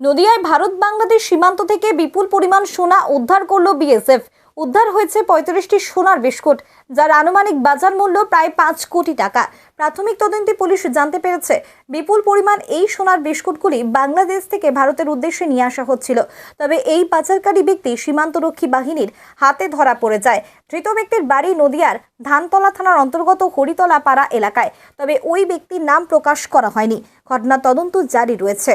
নদিয়ায় ভারত বাংলাদেশ সীমান্ত থেকে বিপুল পরিমাণ সোনা উদ্ধার করল বিএসএফ। উদ্ধার হয়েছে পঁয়ত্রিশটি সোনার বিস্কুট, যার আনুমানিক বাজার মূল্য প্রায় পাঁচ কোটি টাকা। প্রাথমিক তদন্তে পুলিশ জানতে পেরেছে, বিপুল পরিমাণ এই সোনার বিস্কুটগুলি বাংলাদেশ থেকে ভারতের উদ্দেশ্যে নিয়ে আসা হচ্ছিল। তবে এই পাচারকারী ব্যক্তি সীমান্তরক্ষী বাহিনীর হাতে ধরা পড়ে যায়। ধৃত ব্যক্তির বাড়ি নদিয়ার ধানতলা থানার অন্তর্গত হরিতলা পাড়া এলাকায়। তবে ওই ব্যক্তির নাম প্রকাশ করা হয়নি। ঘটনা তদন্ত জারি রয়েছে।